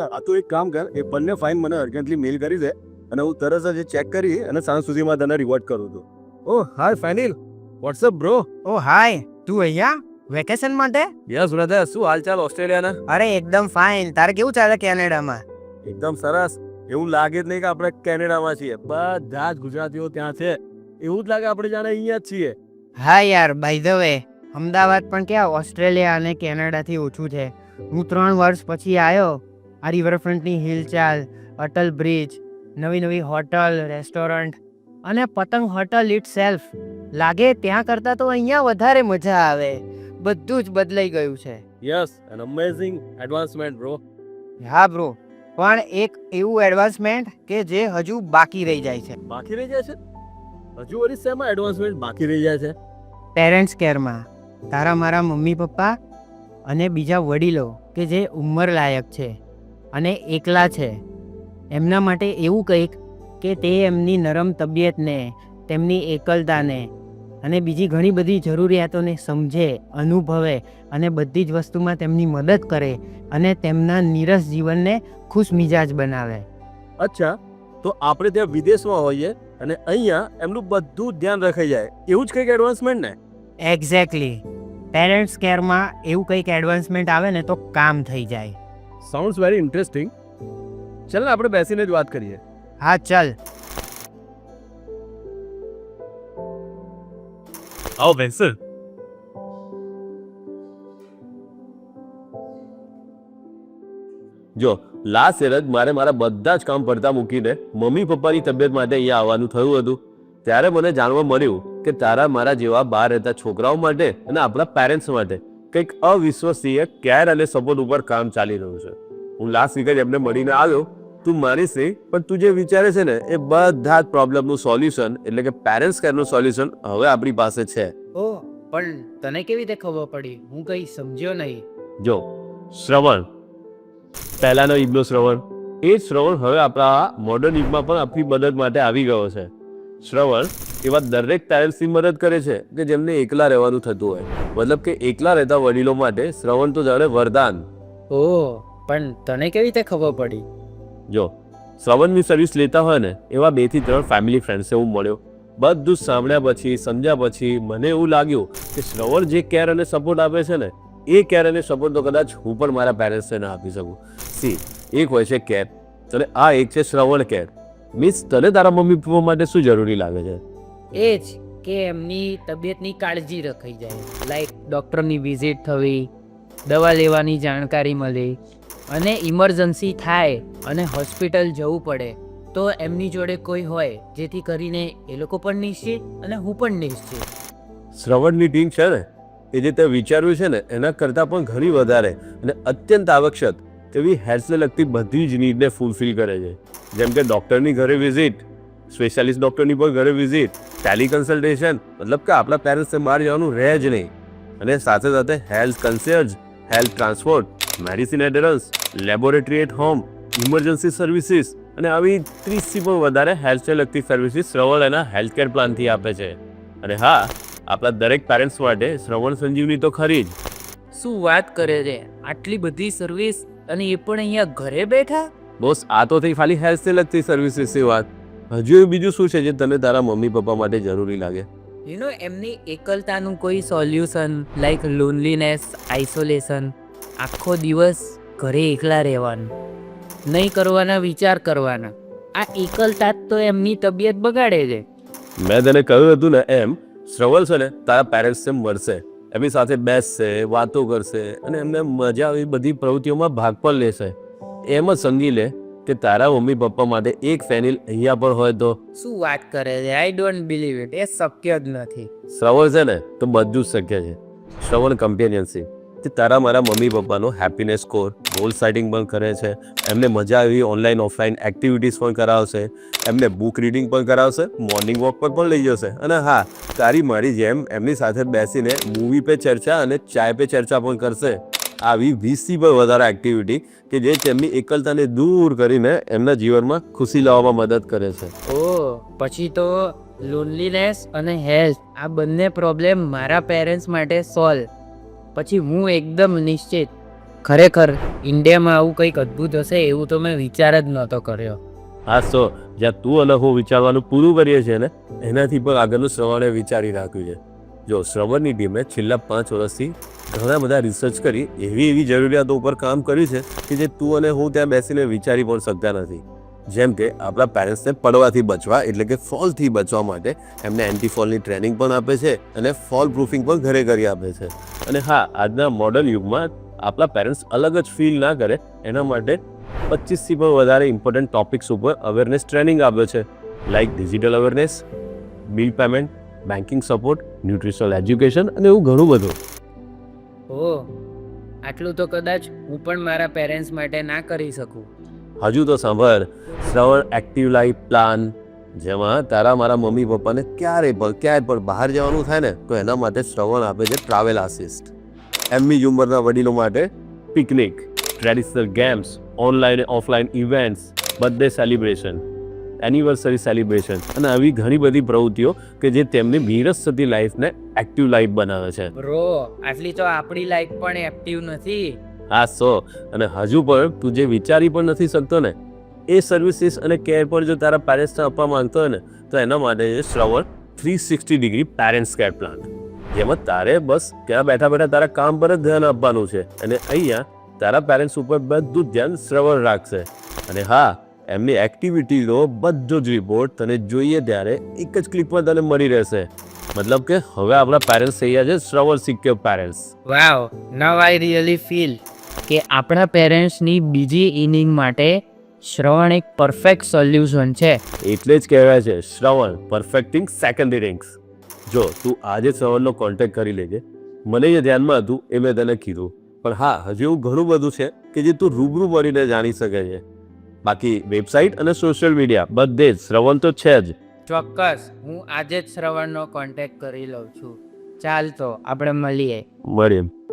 આ તો એક કામ કર એ બંને ફાઇન મને અર્જન્ટલી મેલ કરી દે અને હું તરત જ ચેક કરી અને સાંજ સુધીમાં તને રિવોર્ડ કરું છું. ઓ hi final what's up bro oh hi. તું અહીંયા? વેકેશન માટે? યસ બ્રધર શું હાલચાલ ઓસ્ટ્રેલિયાના? અરે એકદમ ફાઇન તારે કેવું ચાલે કેનેડામાં? એકદમ સરસ. એવું લાગે જ નહીં કે આપણે કેનેડામાં છીએ. બધા જ ગુજરાતીઓ ત્યાં છે. એવું જ લાગે આપણે જાણે અહીંયા જ છીએ. હા યાર બાય ધ વે અમદાવાદ પણ ક્યાં? ઓસ્ટ્રેલિયા અને કેનેડાથી ઓછું છે. હું ત્રણ વર્ષ પછી આવ્યો. આ રિવરફ્રન્ટની હિલચાલ અટલ બ્રિજ નવી નવી હોટલ રેસ્ટોરન્ટ અને પતંગ હોટલ ઇટ સેલ્ફ લાગે ત્યાં કરતાં તો અહીંયા વધારે મજા આવે. બધું જ બદલાઈ ગયું છે. Yes an amazing advancement bro હા બ્રો પણ એક એવું એડવાન્સમેન્ટ કે જે હજુ બાકી રહી જાય છે. બાકી રહી જાય છે? હજુ વળી શેમાં એડવાન્સમેન્ટ બાકી રહી જાય છે? પેરેન્ટ્સ કેરમાં તારા મારા મમ્મી પપ્પા અને બીજા વડીલો કે જે ઉંમર લાયક છે. અને એકલા છે. એમના માટે એવું કંઈક કે તે એમની નરમ તબિયતને તેમની એકલતાને અને બીજી ઘણી બધી જરૂરિયાતોને સમજે અનુભવે અને બધી જ વસ્તુમાં તેમની મદદ કરે અને તેમના નીરસ જીવનને ખુશ મિજાજ બનાવે. અચ્છા તો આપણે ત્યાં વિદેશમાં હોઈએ અને અહીંયા એમનું બધું ધ્યાન રખાઈ જાય. એવું જ કંઈક એડવાન્સમેન્ટ ને? એક્ઝેક્ટલી પેરેન્ટ્સ કેરમાં એવું કંઈક એડવાન્સમેન્ટ આવે ને તો કામ થઈ જાય. સાઉન્ડ્સ વેરી ઇન્ટરેસ્ટિંગ ચાલ ને આપણે બેસીને જ વાત કરીએ હા ચાલ આવો બેસલ જો લાસ્ટ યર જ મારે મારા બધા જ કામ પડતા મૂકીને મમ્મી પપ્પાની તબિયત માટે અહીંયા આવવાનું થયું હતું. ત્યારે મને જાણવા મળ્યું કે તારા મારા જેવા બહાર રહેતા છોકરાઓ માટે અને આપણા પેરેન્ટ્સ માટે કંઈક અવિશ્વસનીય કેર અને સપોર્ટ ઉપર કામ ચાલી રહ્યું છે. હું લાસ્ટ વીક જ એમને મળીને આવ્યો. તું માનીશ નહીં પણ તું જે વિચારે છે ને એ બધા જ પ્રોબ્લેમનું સોલ્યુશન એટલે કે પેરેન્ટ્સ કેરનું સોલ્યુશન હવે આપણી પાસે છે. ઓ પણ તને કેવી રીતે ખબર પડી? હું કંઈ સમજ્યો નહીં. જો શ્રવણ. પહેલાનો યુગનો શ્રવણ. એ જ શ્રવણ હવે આપણા મોડર્ન યુગમાં પણ આપણી મદદ માટે આવી ગયો છે. શ્રવણ એવા દરેક પેરેન્ટ્સની મદદ કરે છે કે જેમને એકલા રહેવાનું થતું હોય. મતલબ કે એકલા રહેતા વડીલો માટે શ્રવણ તો જાણે વરદાન. ઓ પણ તને કેવી રીતે ખબર પડી? જો શ્રવણની સર્વિસ લેતા હોય ને એવા બેથી ત્રણ ફેમિલી ફ્રેન્ડ્સે હું મળ્યો. બધું સાંભળ્યા પછી સમજ્યા પછી મને એવું લાગ્યું કે શ્રવણ જે કેર અને સપોર્ટ આપે છે ને એ કેર અને સપોર્ટ તો કદાચ હું પણ મારા પેરેન્ટ્સને ના આપી શકું. સી એક હોય છે કેર અને આ એક છે શ્રવણ કેર મીન્સ તને તારા મમ્મી પપ્પા માટે શું જરૂરી લાગે છે? એ જ કે એમની તબિયતની કાળજી રખાઈ જાય. લાઈક ડૉક્ટરની વિઝિટ થવી દવા લેવાની જાણકારી મળે અને ઇમરજન્સી થાય અને હોસ્પિટલ જવું પડે તો એમની જોડે કોઈ હોય જેથી કરીને એ લોકો પણ નિશ્ચિત અને હું પણ નિશ્ચિત. શ્રવણની ટીમ છે ને એ જે તે વિચાર્યું છે ને એના કરતાં પણ ઘણી વધારે અને અત્યંત આવશ્યક તેવી હેલ્થને લગતી બધી જ નીડને ફૂલફિલ કરે છે. જેમ કે ડૉક્ટરની ઘરે વિઝિટ સ્પેશિયાલિસ્ટ ડૉક્ટરની પણ ઘરે વિઝિટ ટેલી કન્સલ્ટેશન મતલબ કે આપણા પેરેન્ટ્સને બહાર જવાનું રહે જ નહીં. અને સાથે સાથે health concierge health transport medicine adherence laboratory at home emergency services અને આવી ત્રીસથી પણ વધારે હેલ્થને લગતી સર્વિસીસ શ્રવણ એના હેલ્થ કેર પ્લાનથી આપે છે. અને હા, આપણા દરેક પેરેન્ટ્સ માટે શ્રવણ સંજીવની તો ખરી જ. શું વાત કરે છે? આટલી બધી સર્વિસ અને એ પણ અહીંયા ઘરે બેઠા? બોસ આ તો થઈ ખાલી હેલ્થને લગતી વિશે વાત. હજુ એવું બીજું શું છે જે તને તારા મમ્મી પપ્પા માટે જરૂરી લાગે? યુ નો એમની એકલતાનું કોઈ સોલ્યુશન લાઈક લોનલીનેસ આઇસોલેશન આખો દિવસ ઘરે એકલા રહેવાનું નહીં કરવાના વિચાર કરવાના. આ એકલતા જ તો એમની તબિયત બગાડે છે. મેં તને કહ્યું હતું ને એમ શ્રવલ છે ને તારા પેરેન્ટ્સને મળશે એમની સાથે બેસશે વાતો કરશે અને એમને મજા આવી બધી પ્રવૃત્તિઓમાં ભાગ પણ લેશે. એમ જ સમજી લે કે તારા મમ્મી પપ્પા માટે એક ફેનિલ અહીંયા પણ હોય તો? શું વાત કરે છે? આઈ ડોન્ટ બિલીવ ઇટ એ શક્ય જ નથી. શ્રવણ છે ને તો બધું જ શક્ય છે. શ્રવણ કમ્પેનિયનશીપ તે તારા મારા મમ્મી પપ્પાનો હેપીનેસ સ્કોર ગોલ સેટિંગ પણ કરે છે. એમને મજા આવી ઓનલાઈન ઓફલાઈન એક્ટિવિટીઝ પણ કરાવશે. એમને બુક રીડિંગ પણ કરાવશે. મોર્નિંગ વોક પર પણ લઈ જશે. અને હા તારી મારી જેમ એમની સાથે બેસીને મૂવી પે ચર્ચા અને ચાય પે ચર્ચા પણ કરશે. આવી વીસથી પણ વધારે એક્ટિવિટી કે જે તેમની એકલતાને દૂર કરીને એમના જીવનમાં ખુશી લાવવામાં મદદ કરે છે. ઓ પછી તો લોનલીનેસ અને હેલ્થ આ બંને પ્રોબ્લેમ મારા પેરેન્ટ્સ માટે સોલ્વ પછી હું એકદમ નિશ્ચિત. ખરેખર ઇન્ડિયામાં આવું કંઈક અદ્ભુત હશે એવું તો મેં વિચાર જ નહોતો કર્યો. હા સો જ્યાં તું અને હું વિચારવાનું પૂરું કરીએ છીએ ને એનાથી પણ આગળનું શ્રવણે વિચારી રાખ્યું છે. જો શ્રવણની ટીમે છેલ્લા પાંચ વર્ષથી ઘણા બધા રિસર્ચ કરી એવી એવી જરૂરિયાતો ઉપર કામ કર્યું છે કે જે તું અને હું ત્યાં બેસીને વિચારી પણ શકતા નથી. જેમ કે આપણા પેરેન્ટ્સને પડવાથી બચવા એટલે કે ફોલથી બચવા માટે એમને એન્ટી ફોલની ટ્રેનિંગ પણ આપે છે અને ફોલ પ્રૂફિંગ પણ ઘરે કરી આપે છે. અને હા, આજના મોડર્ન યુગમાં આપણા પેરેન્ટ્સ અલગ જ ફીલ ના કરે એના માટે પચીસથી પણ વધારે ઇમ્પોર્ટન્ટ ટોપિક્સ ઉપર અવેરનેસ ટ્રેનિંગ આપે છે. Like digital awareness bill payment banking support nutritional education અને એવું ઘણું બધું. ઓ આટલું તો કદાચ હું પણ મારા પેરેન્ટ્સ માટે ના કરી શકું. હજુ તો સાંભળ શ્રવણ એક્ટિવ લાઈફ પ્લાન જેમાં તારા મારા મમ્મી પપ્પાને ક્યારે પણ ક્યારે પણ બહાર જવાનું થાય ને તો એના માટે શ્રવણ આપે છે ટ્રાવેલ આસિસ્ટ એમની ઉંમરના વડીલો માટે picnic traditional games online offline events birthday celebration anniversary celebration અને આવી ઘણી બધી પ્રવૃત્તિઓ કે જે તેમની નીરસ થતી લાઈફને એક્ટિવ લાઈફ બનાવે છે. બ્રો આટલી તો આપણી લાઈફ પણ એક્ટિવ નથી. હા સો. અને હજુ પણ તું જે વિચારી પણ નથી શકતો ને એ સર્વિસીસ અને કેર પર જો તારા પેરેન્ટ્સને આપવા માંગતો હોય ને તો એના માટે છે Shravan three sixty degree parents care plan જેમાં તારે બસ ત્યાં બેઠા બેઠા તારા કામ પર જ ધ્યાન આપવાનું છે. અને અહીંયા તારા પેરેન્ટ્સ ઉપર બધું ધ્યાન શ્રવણ રાખશે. અને હા એમની એક્ટિવિટીનો બધો જ રિપોર્ટ તને જોઈએ ત્યારે એક જ ક્લિકમાં તને મળી રહેશે. મતલબ કે હવે આપણા પેરેન્ટ્સ થઈ ગયા છે Shravan secure parents wow now I really feel કે આપણા પેરેન્ટ્સની બીજી ઇનિંગ માટે શ્રવણ એક પરફેક્ટ સોલ્યુશન છે. એટલે જ કહેવાય છે શ્રવણ પરફેક્ટિંગ સેકન્ડ ઇનિંગ્સ જો તું આજે શ્રવણનો કોન્ટેક્ટ કરી લેજે. મને જે ધ્યાનમાં હતું એ મેં તને કીધું. પણ હા હજુ એવું ઘણું બધું છે કે જે તું રૂબરૂ મળીને જાણી શકે છે. બાકી વેબસાઇટ અને સોશિયલ મીડિયા બધે જ શ્રવણ તો છે જ. ચોક્કસ હું આજે જ શ્રવણનો કોન્ટેક્ટ કરી લઉં છું. ચાલ તો આપણે મળીએ. મળીએ.